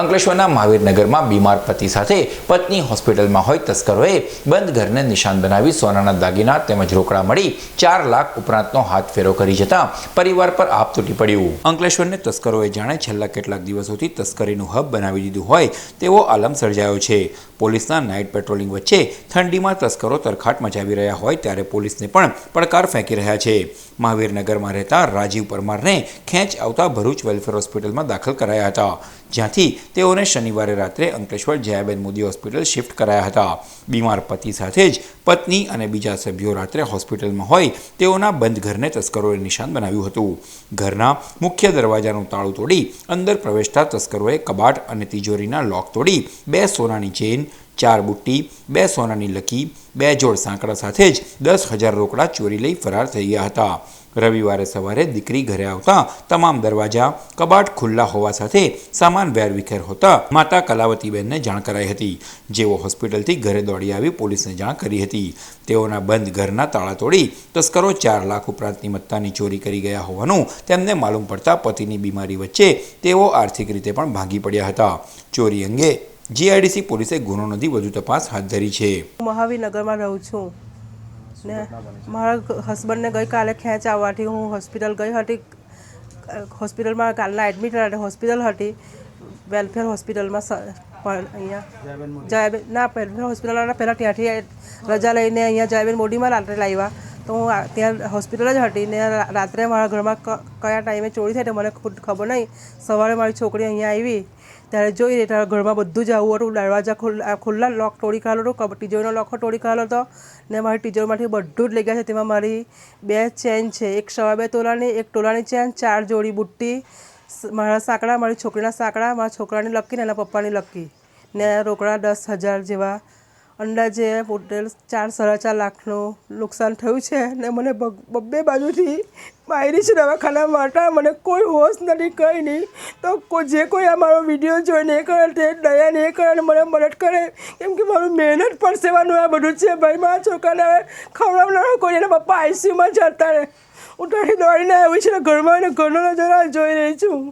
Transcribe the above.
અંકલેશ્વરના મહાવીરનગરમાં બીમાર પતિ સાથે પત્ની હોસ્પિટલમાં હોય તસ્કરોએ બંધ ઘરને નિશાન બનાવી સોનાના દાગીના તેમજ રોકડા મળી ચાર લાખ ઉપરાંતનો હાથ ફેરો કરી જતા પરિવાર પર આપ તૂટી પડ્યું. અંકલેશ્વરને તસ્કરોએ જાણે છેલ્લા કેટલાક દિવસોથી તસ્કરીનું હબ બનાવી દીધું હોય તેવો આલમ સર્જાયો છે. પોલીસના નાઇટ પેટ્રોલિંગ વચ્ચે ઠંડીમાં તસ્કરો તરખાટ મચાવી રહ્યા હોય ત્યારે પોલીસને પણ પડકાર ફેંકી રહ્યા છે. મહાવીરનગરમાં રહેતા રાજીવ પરમારને ખેંચ આવતા ભરૂચ વેલફેર હોસ્પિટલમાં દાખલ કરાયા હતા. જ્યાંથી તેઓને શનિવારે રાત્રે અંકલેશ્વર જયાબેન મોદી હોસ્પિટલ શિફ્ટ કરાયા હતા. બીમાર પતિ સાથે જ પત્ની અને બીજા સભ્યો રાત્રે હોસ્પિટલમાં હોય તેઓના બંધ ઘરને તસ્કરોએ નિશાન બનાવ્યું હતું. ઘરના મુખ્ય દરવાજાનું તાળું તોડી અંદર પ્રવેશતા તસ્કરોએ કબાટ અને તિજોરીના લોક તોડી બે સોનાની ચેન ચાર બુટ્ટી, બે સોનાની લકી, બે જોડ સાંકડા સાથે જ દસ હજાર રોકડા ચોરી લઈ ફરાર થઈ ગયા હતા. રવિવારે સવારે દીકરી ઘરે આવતા તમામ દરવાજા કબાટ ખુલ્લા હોવા સાથે સામાન વેરવિખેર હોતા માતા કલાવતીબેનને જાણ કરાઈ હતી. જેઓ હોસ્પિટલથી ઘરે દોડી આવી પોલીસને જાણ કરી હતી. તેઓના બંધ ઘરના તાળા તોડી તસ્કરો ચાર લાખ ઉપરાંતની મત્તાની ચોરી કરી ગયા હોવાનું તેમને માલુમ પડતા પતિની બીમારી વચ્ચે તેઓ આર્થિક રીતે પણ ભાંગી પડ્યા હતા. ચોરી અંગે જીઆઈડીસી પોલીસે ગુનો નોંધી વધુ તપાસ હાથ ધરી છે. હું મહાવીરનગરમાં રહું છું. ને મારા હસબન્ડને ગઈકાલે ખેંચ આવવાથી હું હોસ્પિટલ ગઈ હતી. હોસ્પિટલમાં કાલના એડમિટ હતા હોસ્પિટલ હતી. વેલફેર હોસ્પિટલમાં અહીંયા જયાબેન ના વેલફેર હોસ્પિટલના પહેલાં ત્યાંથી રજા લઈને અહીંયા જયાબેન મોડીમાં રાત્રે લાવ્યા તો હું ત્યાં હોસ્પિટલ જ હતી ને રાત્રે મારા ઘરમાં કયા ટાઈમે ચોરી થઈ તો મને ખુદ ખબર નહીં. સવારે મારી છોકરી અહીંયા આવી, ત્યારે જોઈ રહી ત્યારે ઘરમાં બધું જ આવું હતું. દરવાજા ખુલ્લા ખુલ્લા લોક તોડી કાઢેલો હતો તિજોરીનો લોક તોડી કાઢેલો હતો ને મારી તિજોરીમાંથી બધું જ લઈ ગયા છે. તેમાં મારી બે ચેન છે, એક સવા બે તોલાની, એક તોલાની ચેન, ચાર જોડી બુટ્ટી મારા સાંકડા, મારી છોકરીના સાંકડા, મારા છોકરાની લકી ને એના પપ્પાની લકી ને રોકડા દસ હજાર જેવા અંદાજે ટોટલ ચાર સાડા ચાર લાખનું નુકસાન થયું છે ને મને બબ્બે બાજુથી માયરી છે દવાખાના માટે મને કોઈ હોશ નથી, કંઈ નહીં. તો કોઈ, જે કોઈ આ મારો વીડિયો જોઈને એ કરે તે દયા ને એ કરે મને મદદ કરે. કેમ કે મારું મહેનત પર સેવાનું આ બધું છે ભાઈ, મારા છોકરાને હવે ખવડાવનારો કોઈ એના પપ્પા આઈસીયુમાં જતા રહે. હું ત્યાંથી દોડીને આવી છે ઘરમાં ઘરનો નજારા જોઈ રહી છું.